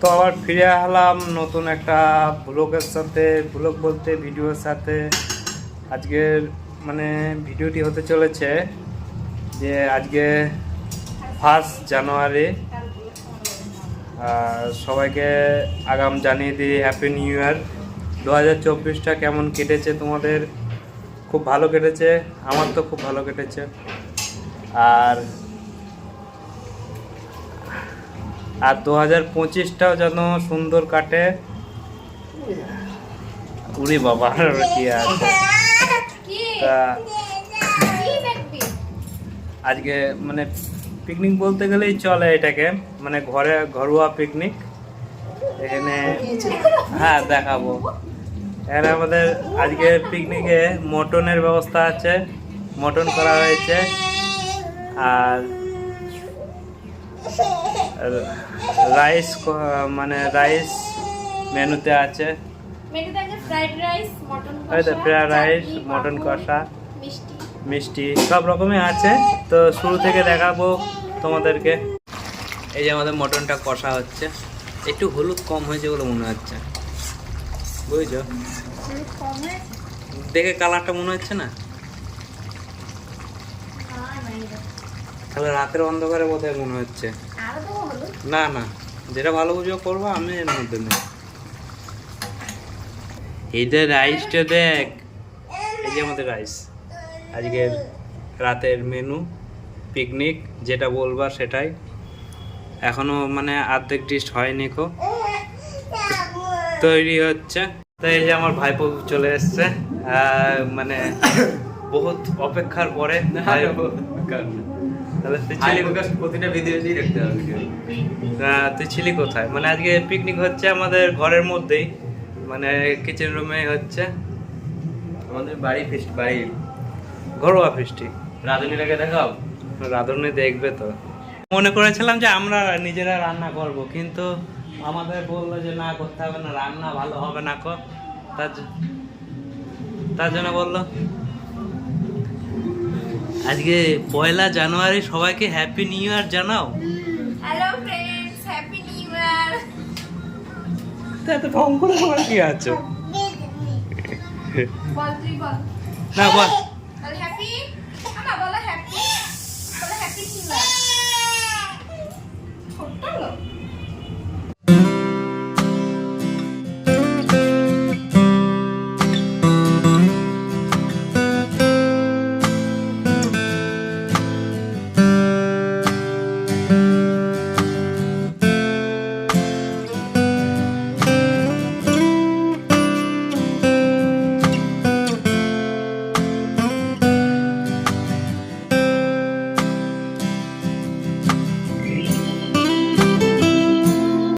তো আবার ফিরে আসলাম নতুন একটা ব্লগের সাথে, ব্লগ বলতে ভিডিওর সাথে। আজকের মানে ভিডিওটি হতে চলেছে যে আজকে ফার্স্ট জানুয়ারি সবাইকে আগাম জানিয়ে দিই হ্যাপি নিউ ইয়ার দু হাজার চব্বিশটা কেমন কেটেছে তোমাদের? খুব ভালো কেটেছে, আমার তো খুব ভালো কেটেছে। আর আর দু হাজার পঁচিশটাও যেন সুন্দর কাটে। উড়ি বাবা কি আছে? তা আজকে মানে পিকনিক বলতে গেলেই চলে এটাকে মানে ঘরে ঘরোয়া পিকনিক এখানে হ্যাঁ দেখাবো। এখানে আমাদের আজকে পিকনিকে মটনের ব্যবস্থা আছে, মটন করা হয়েছে। আর রাইস মানে রাইস মেনুতে আছে। মেনুতে আছে fried rice mutton kosha fried rice mutton kosha মিষ্টি। মিষ্টি সব রকমই আছে। তো শুরু থেকে দেখাবো তোমাদেরকে। এই যে আমাদের মটনটা কষা হচ্ছে। একটু হলুদ কম হয়েছে বলে মনে হচ্ছে। বুঝছ? দেখে কালারটা মনে হচ্ছে না। তাহলে রাতের অন্ধকারে বোধহয় মনে হচ্ছে? না না। যেটা ভালো বুঝো করব আমি এর মধ্যে নেই এই যে রাইসটা দেখ। এই যে আমাদের রাইস আজকের রাতের মেনু পিকনিক যেটা বলবা সেটাই। এখনও মানে অর্ধেক ডিশ হয়নি কো। তৈরি হচ্ছে। তো এই যে আমার ভাইপো চলে এসছে। মানে বহুত অপেক্ষার পরে ভাই- তাহলে তুই ছিলি প্রতিটা ভিডিওতেই রাখতে হবে তুই ছিলি কোথায়? মানে আজকে পিকনিক হচ্ছে আমাদের ঘরের মধ্যেই। মানে কিচেন রুমে হচ্ছে। আমাদের বাড়ি ফিস্ট বাড়ি। ঘরোয়া ফিস্টি রাঁধুনিটাকে দেখাও। রাঁধুনি দেখবে তো। মনে করেছিলাম যে আমরা নিজেরা রান্না করব কিন্তু আমাদের বলল যে না করতে হবে না রান্না ভালো হবে না কর তার জন্য বলল আজকে পয়লা জানুয়ারি সবাইকে হ্যাপি নিউ ইয়ার জানাও। হ্যালো হ্যাপি নিউ ইয়ার তা এত ঢং করে তোমার কি আছে? বল তুই বল। না বল। হ্যাপি আমা হ্যাপি হ্যাপি নিউ